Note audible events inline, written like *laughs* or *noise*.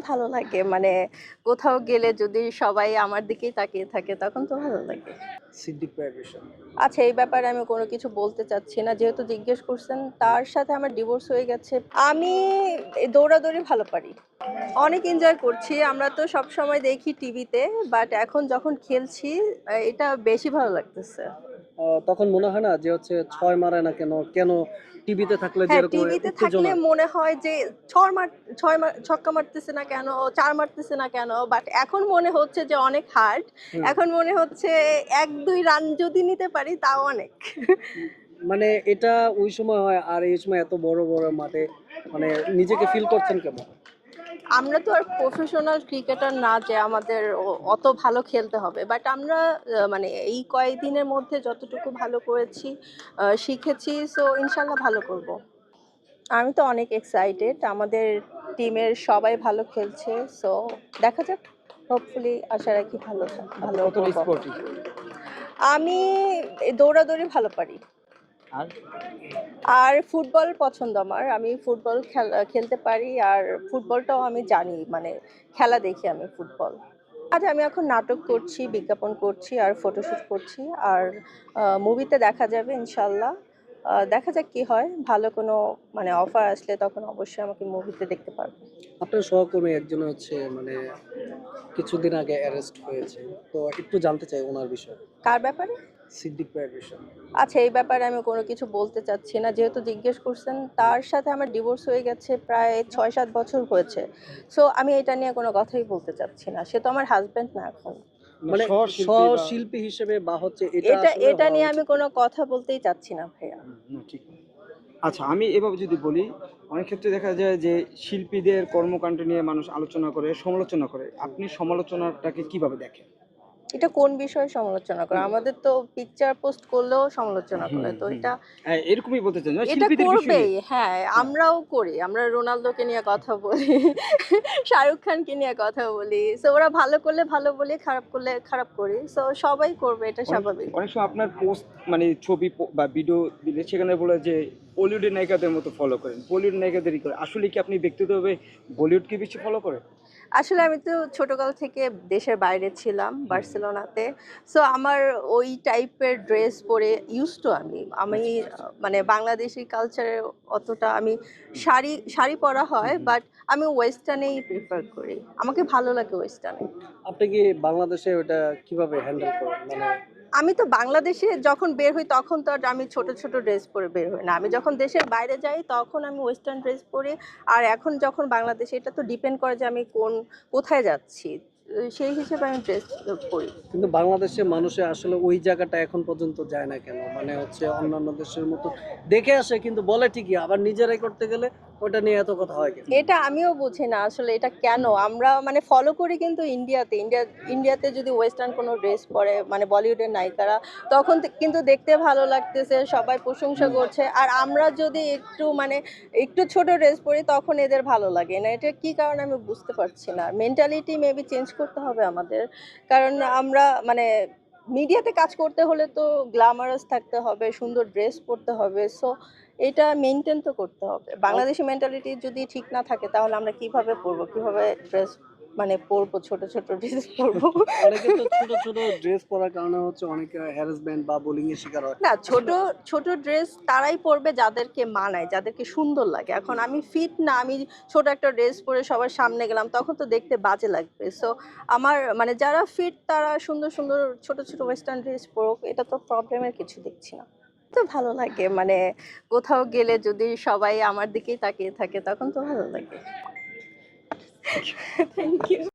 ভালো লাগে। মানে কোথাও গেলে যদি সবাই আমার দিকেই তাকিয়ে থাকে তখন তো ভালো লাগে। আচ্ছা এই ব্যাপারে আমি কোনো কিছু বলতে চাচ্ছি না। যেহেতু জিজ্ঞেস করছেন তার সাথে আমার ডিভোর্স হয়ে গেছে। আমি দৌড়াদৌড়ি ভালো পারি। অনেক এনজয় করছি। আমরা তো সব সময় দেখি টিভিতে বাট এখন যখন খেলছি এটা বেশি ভালো লাগতেছে। তখন মনে হয় না যে হচ্ছে ছয় মারে না কেন কেন টিভিতে থাকলে হ্যাঁ যেরকম টিভিতে থাকলে মনে হয় যে ছয় মার ছয় মার ছক্কা মারতেছে না কেন চার মারতেছে না কেন বাট এখন মনে হচ্ছে যে অনেক হার্ড এখন মনে হচ্ছে এক দুই রান যদি নিতে পারি তাও অনেক। মানে এটা ওই সময় হয় আর এই সময় এত বড় বড় মাঠে মানে নিজেকে ফিল করছেন কেমন আমরা তো আর প্রফেশনাল ক্রিকেটার না যে আমাদের অত ভালো খেলতে হবে। বাট আমরা মানে এই কয়েকদিনের মধ্যে যতটুকু ভালো করেছি শিখেছি সো ইনশাল্লাহ ভালো করব। আমি তো অনেক এক্সাইটেড আমাদের টিমের সবাই ভালো খেলছে সো দেখা যাক। হোপফুলি আশা রাখি ভালো ভালো আমি দৌড়াদৌড়ি ভালো পারি। আর? আর ফুটবল পছন্দ আমার। আমি ফুটবল খেলা খেলতে পারি আর ফুটবলটাও আমি জানি মানে খেলা দেখি আমি ফুটবল। আজ আমি এখন নাটক করছি বিজ্ঞাপন করছি আর ফটোশ্যুট করছি আর মুভিতে দেখা যাবে ইনশাল্লাহ। দেখা যাক কি হয়। ভালো কোনো মানে অফার আসলে তখন অবশ্যই আমাকে মুভিতে দেখতে পারব। আপনার সহকর্মী একজন হচ্ছে মানে কিছুদিন আগে অ্যারেস্ট হয়েছে। তো একটু জানতে চাই ওনার বিষয়ে। কার ব্যাপারে? সিদ্দিক ভাইয়ের বিষয়। আচ্ছা এই ব্যাপারে আমি কোনো কিছু বলতে চাচ্ছি না। যেহেতু জিজ্ঞেস করছেন তার সাথে আমার ডিভোর্স হয়ে গেছে প্রায় ছয় সাত বছর হয়েছে। সো আমি এটা নিয়ে কোনো কথাই বলতে চাচ্ছি না। সে তো আমার হাজবেন্ড না এখন। মানে সহশিল্পী হিসেবে বা হচ্ছে এটা এটা নিয়ে আমি কোনো কথা বলতেই চাচ্ছি না ভাইয়া। ঠিক। আচ্ছা আমি এভাবে যদি বলি অনেক ক্ষেত্রে দেখা যায় যে শিল্পীদের কর্মকাণ্ড নিয়ে মানুষ আলোচনা করে সমালোচনা করে। আপনি সমালোচনাটাকে কীভাবে দেখেন? এটা কোন বিষয়ে সমালোচনা করে? আমাদের তো পিকচার পোস্ট করলেও সমালোচনা করে তো এটা হ্যাঁ, এরকমই বলতে চান এটা শিল্পীদের বিষয়। করবেই হ্যাঁ আমরাও করি আমরা রোনালদোকে নিয়ে কথা বলি শাহরুখ খানকে নিয়ে কথা বলি সো ওরা ভালো করলে ভালো বলি খারাপ করলে খারাপ করি সো সবাই করবে এটা স্বাভাবিক। অনেক সময় আপনার পোস্ট মানে ছবি বা ভিডিও দিলে সেখানে বলে যে বলিউডের নায়িকাদের মতো ফলো করেন বলিউড নায়িকাদেরই করে আসলে কি আপনি ব্যক্তিগতভাবে বলিউডকে বেশি ফলো করেন? আসলে আমি তো ছোটকাল থেকে দেশের বাইরে ছিলাম বার্সেলোনাতে। সো আমার ওই টাইপের ড্রেস পরে ইউজ টু আমি। আমি মানে বাংলাদেশি কালচারে অতটা আমি শাড়ি শাড়ি পরা হয় বাট আমি ওয়েস্টার্নেই প্রিফার করি। আমাকে ভালো লাগে ওয়েস্টার্নে আপনি কি বাংলাদেশে ওটা কীভাবে হ্যান্ডেল করেন? মানে আমি তো বাংলাদেশে যখন বের হই, তখন তো আমি ছোট ছোট ড্রেস পরে বের হই না। আমি যখন দেশের বাইরে যাই, তখন আমি ওয়েস্টার্ন ড্রেস পরি। আর এখন যখন বাংলাদেশে, এটা তো ডিপেন্ড করে যে আমি কোন, কোথায় যাচ্ছি। সেই হিসেবে আমি ড্রেস পরি। কিন্তু বাংলাদেশের মানুষে আসলে ওই জায়গাটা এখন পর্যন্ত যায় না কেন? মানে হচ্ছে অন্যান্য দেশের মতো দেখে আসে, কিন্তু বলে ঠিকই। আবার নিজেরাই করতে গেলে ওটা নিয়ে এত কথা হয় এটা আমিও বুঝি না আসলে এটা কেন? আমরা মানে ফলো করি কিন্তু ইন্ডিয়াতে। ইন্ডিয়া ইন্ডিয়াতে যদি ওয়েস্টার্ন কোনো ড্রেস পরে মানে বলিউডের নায়িকারা তখন কিন্তু দেখতে ভালো লাগতেছে সবাই প্রশংসা করছে। আর আমরা যদি একটু মানে একটু ছোট ড্রেস পরি তখন এদের ভালো লাগে না। এটা কি কারণে আমি বুঝতে পারছি না। মেন্টালিটি মেবি চেঞ্জ করতে হবে আমাদের। কারণ আমরা মানে মিডিয়াতে কাজ করতে হলে তো গ্ল্যামারাস থাকতে হবে সুন্দর ড্রেস পরতে হবে। সো এটা মেনটেন তো করতে হবে। বাংলাদেশি মেন্টালিটি যদি ঠিক না থাকে তাহলে আমরা কীভাবে পরবো? কীভাবে ড্রেস মানে পরবো? ছোট ছোট ড্রেস পরবো? অনেকে তো ছোট ছোট ড্রেস পরার কারণে হচ্ছে অনেকে হ্যারাসমেন্ট বা বোলিং এর শিকার হয়। না ছোট ছোট ড্রেস তারাই পরবে যাদেরকে মানায় যাদেরকে সুন্দর লাগে। এখন আমি ফিট না আমি ছোট একটা ড্রেস পরে সবার সামনে গেলাম তখন তো দেখতে বাজে লাগবে। সো আমার মানে যারা ফিট তারা সুন্দর সুন্দর ছোট ছোট ওয়েস্টার্ন ড্রেস পরুক এটা তো প্রবলেমের কিছু দেখছি না। তো ভালো লাগে। মানে কোথাও গেলে যদি সবাই আমার দিকেই তাকিয়ে থাকে তখন তো ভালো লাগে। Thank you *laughs*